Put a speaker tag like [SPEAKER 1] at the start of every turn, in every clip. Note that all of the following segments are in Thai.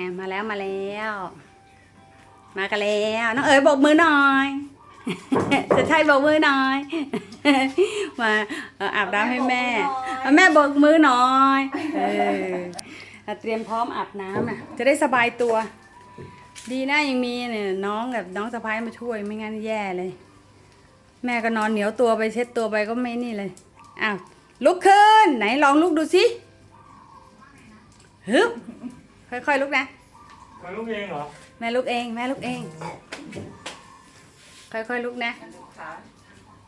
[SPEAKER 1] อะมาแล้วมาแล้ว มากันแล้วน้องเอ๋ยโบกมือหน่อยจะใช่โบกมือหน่อย มาเอ่ออาบน้ำให้แม่เอาแม่โบกมือหน่อยเอออะเตรียมพร้อมอาบน้ำนะจะได้สบายตัว ดีนะยังมีเนี่ยน้องแบบน้องสะพ้ายมาช่วยไม่งั้นแย่เลย แม่ก็นอนเหนียวตัวไปเช็ดตัวไปก็ไม่นี่เลยอ้าวลุกขึ้น ไหนลองลุกดูสิฮึบ ค่อยๆลุกนะ
[SPEAKER 2] มาลูกเองเหรอ
[SPEAKER 1] แม่ลุกเอง แม่ลุกเอง ค่อยๆลุกนะ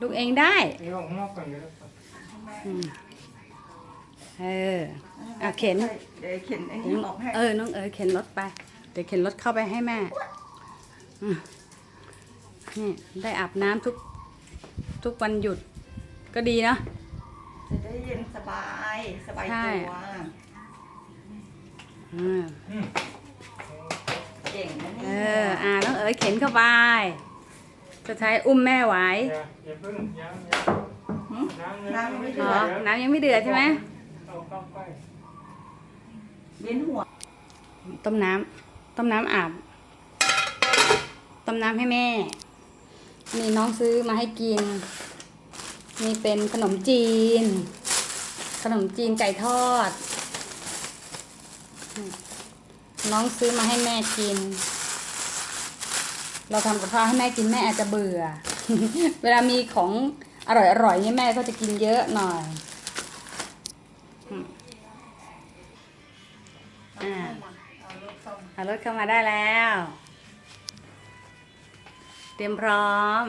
[SPEAKER 1] ลุกเองได้
[SPEAKER 2] เดี๋ยวออกข้างนอกก่อนเดี๋ยว
[SPEAKER 1] อืมเออ อะเข็น
[SPEAKER 3] เดี๋ยวเข็นไอ้นี่ออกให้
[SPEAKER 1] เออ น้องเอ๋ยเข็นรถไป เดี๋ยวเข็นรถเข้าไปให้แม่อืมนี่ได้อาบน้ำทุก ทุกวันหยุด ก็ดีเนาะ
[SPEAKER 3] จะได้เย็นสบาย สบาย
[SPEAKER 1] ใช่
[SPEAKER 3] ตัว
[SPEAKER 1] อืม
[SPEAKER 2] อืม
[SPEAKER 3] เก่งนะ
[SPEAKER 1] เอ
[SPEAKER 3] เนี่ย
[SPEAKER 1] อ อ่าน้องเอ๋ยเข็นเข้าไปจะใช้อุ้มแม่ไหว
[SPEAKER 2] อย่าอย่าเพิ่งยังยังน้ำยังไม่
[SPEAKER 1] อ๋
[SPEAKER 2] เดื
[SPEAKER 1] อ
[SPEAKER 2] อด
[SPEAKER 1] น้ำยังไม่เดือดใช่ไหม
[SPEAKER 2] เอาเข้าไป
[SPEAKER 3] เวียนหัว
[SPEAKER 1] ต้มน้ำต้มน้ำอาบ ต้มน้ำให้แม่ นี่น้องซื้อมาให้กิน นี่เป็นขนมจีน ขนมจีนไก่ทอด น้องซื้อมาให้แม่กิน เราทำกับข้าวให้แม่กินแม่อาจจะเบื่อ เวลามีของอร่อยๆเนี่ยแม่ก็จะกินเยอะหน่อยอ่า
[SPEAKER 3] ข้ามา
[SPEAKER 1] เอารถเข้ามาได้แล้ว เตรียมพร้อม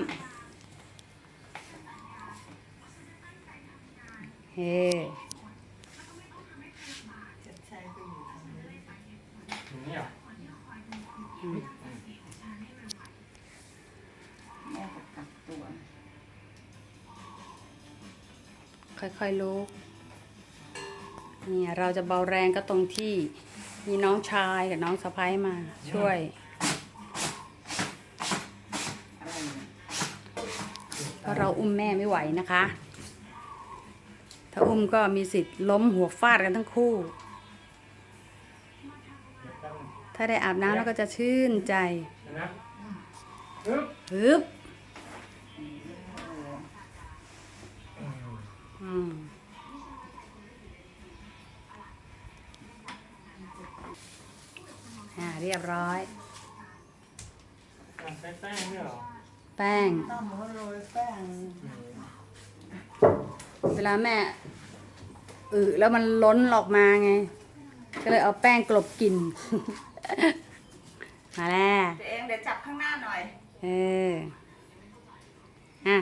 [SPEAKER 1] เฮ้ ค่อยๆลุกเนี่ยเราจะเบาแรงก็ตรงที่มีน้องชายกับน้องสะพ้ายมาช่วย
[SPEAKER 3] เพ
[SPEAKER 1] ราะเราอุ้มแม่ไม่ไหวนะคะ ถ้าอุ้มก็มีสิทธิ์ล้มหัวฟาดกันทั้งคู่ ถ้าได้อาบน้ำแล้วก็จะชื่นใจฮึบ
[SPEAKER 3] เออ
[SPEAKER 2] อืม
[SPEAKER 1] อืมอ่าเรียบร้อย
[SPEAKER 2] การใช้แป้งด้วยเหรอ
[SPEAKER 1] แป้ง
[SPEAKER 3] ต้มก็โรยแป้ง
[SPEAKER 2] อืม
[SPEAKER 1] เวลาแม่อือแล้วมันล้นออกมาไง ก็เลยเอาแป้งกลบกลิ่น มาแล้ว
[SPEAKER 3] ตัวเองเดี๋ยวจับข้างหน้าหน่อย
[SPEAKER 1] เอออะ
[SPEAKER 3] อือ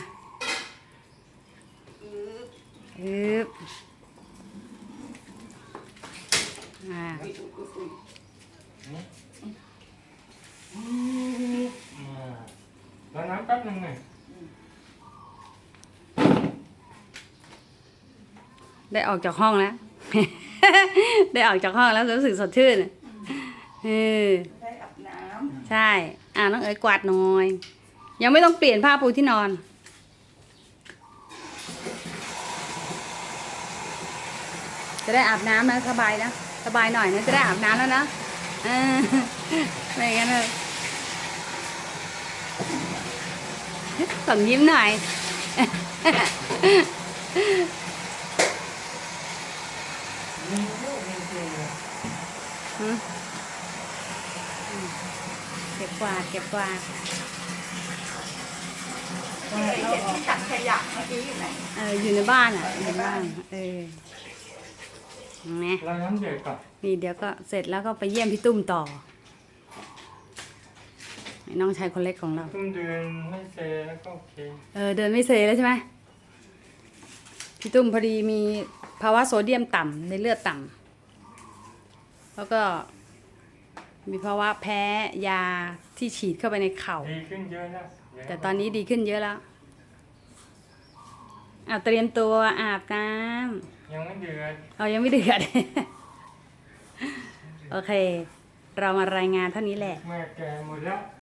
[SPEAKER 1] ฮึบอ่า
[SPEAKER 3] อุ๊ยอุ๊ยอุ๊ย
[SPEAKER 2] นี่อ่าแล้วน้ำแป๊บนึงไง
[SPEAKER 1] ได้ออกจากห้องแล้ว ได้ออกจากห้องแล้วรู้สึกสดชื่นเออ
[SPEAKER 3] ได้อาบน้
[SPEAKER 1] ใช่ อ่าน้องเอ๋ยกวาดหน่อย ยังไม่ต้องเปลี่ยนผ้าปูที่นอน จะได้อาบน้ำนะสบายนะ สบายหน่อยนะจะได้อาบน้ำแล้วนะเออไม่งั้นส่งยิ้มหน่อย
[SPEAKER 2] เก็
[SPEAKER 1] บกวาดเก็บกวาด
[SPEAKER 3] เห็นที่ตักขยะเมื่อกี้อยู่ไหน
[SPEAKER 1] เอออยู่ในบ้านอะอยู่ในบ้าน เออ นไหม
[SPEAKER 2] แล้วน้ำเดือดก่อน
[SPEAKER 1] นี่เดี๋ยวก็เสร็จแล้วก็ไปเยี่ยมพี่ตุ้มต่อ น้องชายคนเล็กของเรา
[SPEAKER 2] ตุ้มเดือนไม่เซแล้วก็โอเค
[SPEAKER 1] เออเดินไม่เซแล้วใช่ไหมพี่ตุ้มพอดีมีภาวะโซเดียมต่ำในเลือดต่ำแล้วก็มีภาวะแพ้ยาที่ฉีดเข้าไปในเข่า
[SPEAKER 2] ดีขึ้นเยอะแล้วเดี๋ยว
[SPEAKER 1] แต่ตอนนี้ดีขึ้นเยอะแล้ว อะเตรียมตัวอาบน้
[SPEAKER 2] ยังไม่เดือดำ
[SPEAKER 1] เรายังไม่เดือด โอเค เรามารายงานเท่านี้แหละ
[SPEAKER 2] แม่แกหมดแล้ว